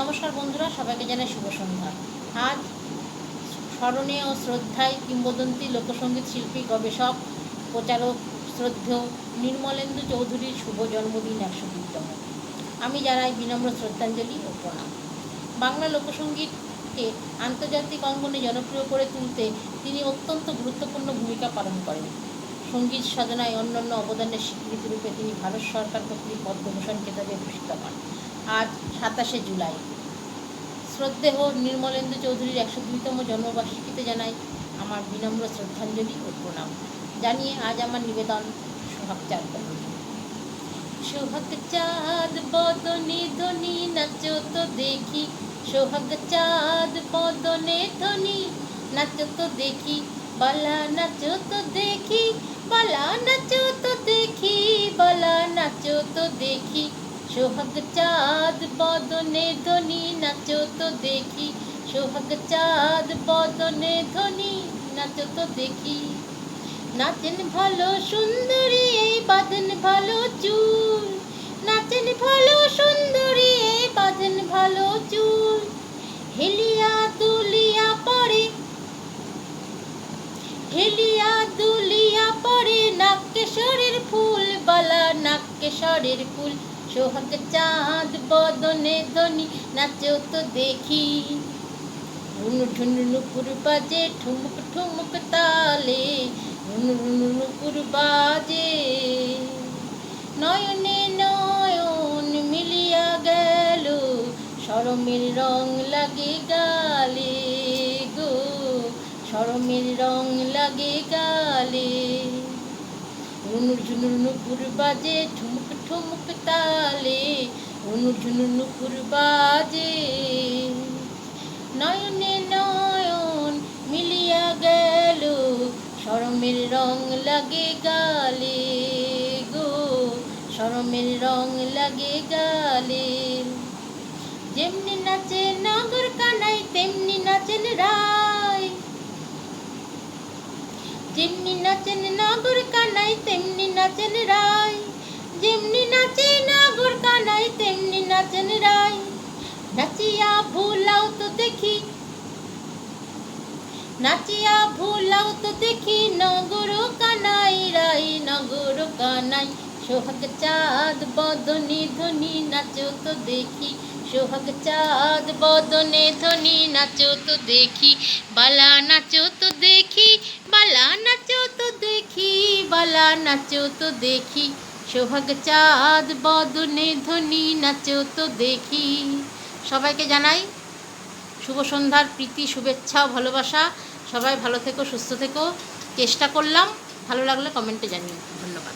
নমস্কার বন্ধুরা, সবাইকে জানাই শুভ সন্ধ্যা। আজ স্মরণে ও শ্রদ্ধায় কিংবদন্তি লোকসঙ্গীত শিল্পী, গবেষক, প্রচারক, শ্রদ্ধেয় নির্মলেন্দু চৌধুরীর শুভ জন্মদিন একশো দুইতম আমি জানাই বিনম্র শ্রদ্ধাঞ্জলি ও প্রণাম। বাংলা লোকসঙ্গীতকে আন্তর্জাতিক অঙ্গনে জনপ্রিয় করে তুলতে তিনি অত্যন্ত গুরুত্বপূর্ণ ভূমিকা পালন করেন। সংগীত সাধনায় অন্যান্য অবদানের স্বীকৃতিরূপে তিনি ভারত সরকার কর্তৃক পদ্মভূষণ খেতাবে ভূষিত হন। আজ সাতাশে জুলাই। শ্রদ্ধেহ নির্মলেন্দু চৌধুরীর একশো দুইতম জন্মবার্ষিকীতে জানাই আমার বিনম্র শ্রদ্ধাঞ্জলি ও প্রণাম। জানিয়ে আজ আমার নিবেদন সোহাগ চাঁদ সোহাগ চাঁদ বদনে ধ্বনি নাচো তো দেখি। সোহাগ চাঁদ বদনে ধ্বনি নাচো তো দেখি। বালা নাচো তো দেখি বালা নাচো তো দেখি বালা নাচো তো দেখি। সোহাগ চাঁদ বদনে ধ্বনি নাচো তো দেখি। সোহাগ চাঁদ বদনে ধ্বনি নাচো তো দেখি। নাচেন ভালো সুন্দরী এই বাঁধেন ভালো চুল। হেলিয়া দুলিয়া পরে নাক্কেশ্বরের ফুল, বালা নাক্কেশ্বরের ফুল। সোহাগ চাঁদ বদনে ধ্বনি, নাচো তো দেখি। রুনু ঠুনু নুপুর বাজে, ঠুমুক ঠুমুক তালে। রুনু রুনু নুপুর বাজে। নয়নে নয়ন মিলিয়া গেল, সরমের রং লাগে গো সরমের রং লাগে গালে রুনুর ঝুনুর নুপুর বাজে ঠুমুক ঠুমুক তালে। রুনুর ঝুনুর নুপুর বাজে। নয়নে নয়ন মিলিয়া গেল, সরমের রং লাগে গালে গো। সরমের রং লাগে গালে। যেমনি নাচে নগর কানাই নাচিয়া ভুলাও তো দেখি। নাচিয়া ভুলাও তো দেখি, নগর কানাই, রাই নগর কানাই। সোহাগ চাঁদ বদনে ধ্বনি, নাচো তো দেখি। সোহাগ চাঁদ বদনে ধ্বনি, নাচো তো দেখি। বালা নাচো তো দেখি, বালা নাচো তো দেখি, বালা নাচো তো দেখি। সোহাগ চাঁদ বদনে ধ্বনি, নাচো তো দেখি। সবাইকে জানাই শুভ সন্ধ্যার প্রীতি, শুভেচ্ছা ভালোবাসা। সবাই ভালো থেকো, সুস্থ থেকো। চেষ্টা করলাম। ভালো লাগলে কমেন্টে জানিও। ধন্যবাদ।